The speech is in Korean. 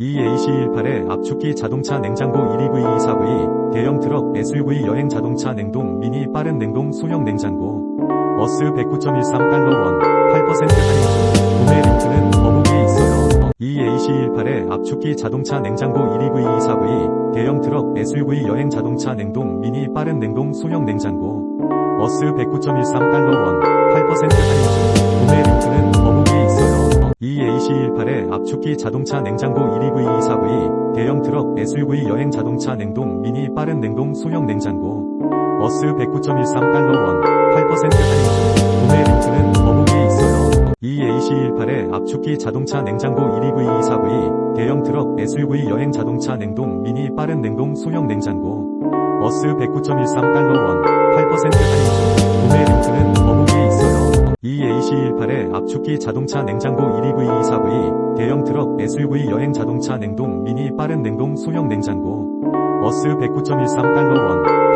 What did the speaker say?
EAC18의 압축기 자동차 냉장고 1EV249이 대형 트럭 SUV 여행 자동차 냉동 미니 빠른 냉동 소형 냉장고. 어스 109.13달러 원 8% 할인. 중 구매 링크는 더보기에 있어요. EAC18의 압축기 자동차 냉장고 1EV249이 대형 트럭 SUV 여행 자동차 냉동 미니 빠른 냉동 소형 냉장고. 어스 109.13달러 원 2018에 압축기 자동차 냉장고 1EV 24V 대형 트럭 SUV 여행 자동차 냉동 미니 빠른 냉동 소형 냉장고. 버스 109.13달러 원 8% 할인. 구매 링크는 더보기에 있어요. EAC18에 압축기 자동차 냉장고 1EV 24V 대형 트럭 SUV 여행 자동차 냉동 미니 빠른 냉동 소형 냉장고. 버스 109.13달러 원 8% 할인. 압축기 자동차 냉장고 1EV249이 대형 트럭 SUV 여행 자동차 냉동 미니 빠른 냉동 소형 냉장고. 어스 109.13달러 원